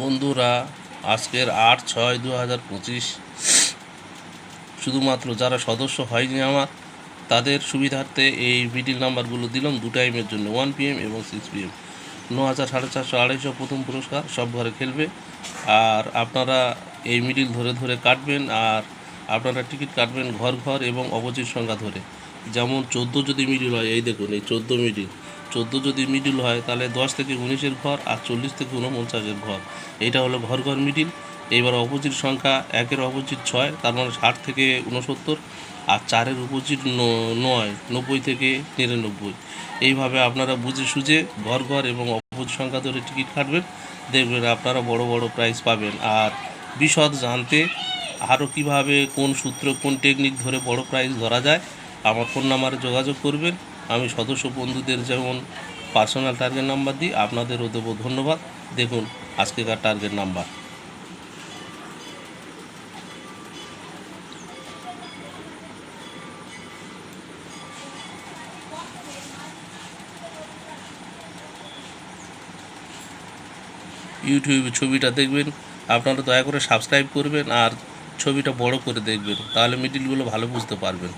বন্ধুরা, আজকের আট ছয় দু হাজার পঁচিশ। শুধুমাত্র যারা সদস্য হয়নি আমার, তাদের সুবিধার্থে এই মিডিল নাম্বারগুলো দিলাম দু টাইমের জন্য, ওয়ান পিএম এবং সিক্স পিএম। ন হাজার সাড়ে চারশো আড়াইশো প্রথম পুরস্কার, সব ঘরে খেলবে। আর আপনারা এই মিডিল ধরে ধরে কাটবেন, আর আপনারা টিকিট কাটবেন ঘর ঘর এবং অপোজিট সংখ্যা ধরে। যেমন চোদ্দ যদি মিডিল হয়, এই দেখুন, এই চোদ্দ মিডিল। চোদ্দ যদি মিডিল হয়, তাহলে দশ থেকে উনিশের ঘর আর চল্লিশ থেকে উনপঞ্চাশের ঘর। এইটা হলো ঘর ঘর মিডিল। এইবার অপোজিট সংখ্যা একের অপোজিট ছয়, তার মানে ষাট থেকে উনসত্তর আর চারের অপোজিট ন- নয়, নব্বই থেকে নিরানব্বই। এইভাবে আপনারা বুঝে সুঝে ঘর ঘর এবং অপোজিট সংখ্যা ধরে টিকিট কাটবেন, দেখবেন আপনারা বড় বড় প্রাইজ পাবেন। আর বিশদ জানতে আরও কীভাবে কোন সূত্র, কোন টেকনিক ধরে বড় প্রাইজ ধরা যায়, আমার ফোন নাম্বারে যোগাযোগ করবেন। আমি সদস্য বন্ধুদের যেমন পার্সোনাল টার্গেট নাম্বার দিই, আপনাদেরও দেবো ধন্যবাদ। দেখুন আজকেকার টার্গেট নাম্বার ইউটিউবে ছবিটা দেখবেন, আপনারা দয়া করে সাবস্ক্রাইব করবেন আর ছবিটা বড় করে দেখবেন, তাহলে মিডিলগুলো ভালো বুঝতে পারবেন।